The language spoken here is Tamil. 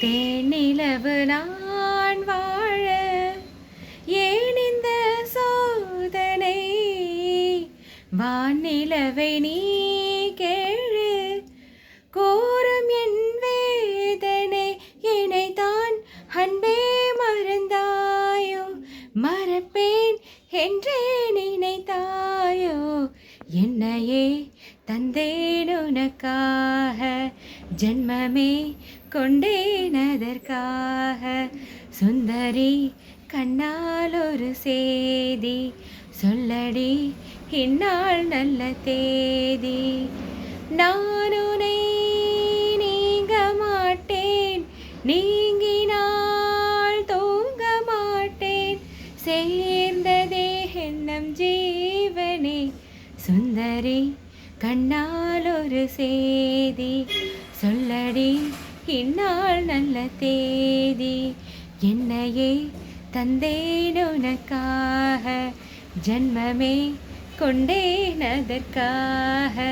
தேனிலவு நான் வாழ ஏன் இந்த சோதனை? வானிலவை நீ கேளு கோரம் என் வேதனை இணைத்தான் அன்பே மறந்தாயோ மறப்பேன் என்றே நினைத்தாயோ என்னையே தந்தேன் உனக்காக ஜென்மமே கொண்டேனதற்காக சுந்தரி கண்ணால் ஒரு சேதி. சொல்லடி இந்நாள் நல்ல தேதி. நான் உனை நீங்க மாட்டேன். நீங்கினால் தூங்க மாட்டேன். சேர்ந்ததே என்னம் ஜீவனே. சுந்தரி கண்ணால் ஒரு சேதி. சொல்லடி இந்நாள் நல்ல தேதி. என்னையே தந்தேன் உனக்காக. ஜன்மமே கொண்டேன் அதற்காக.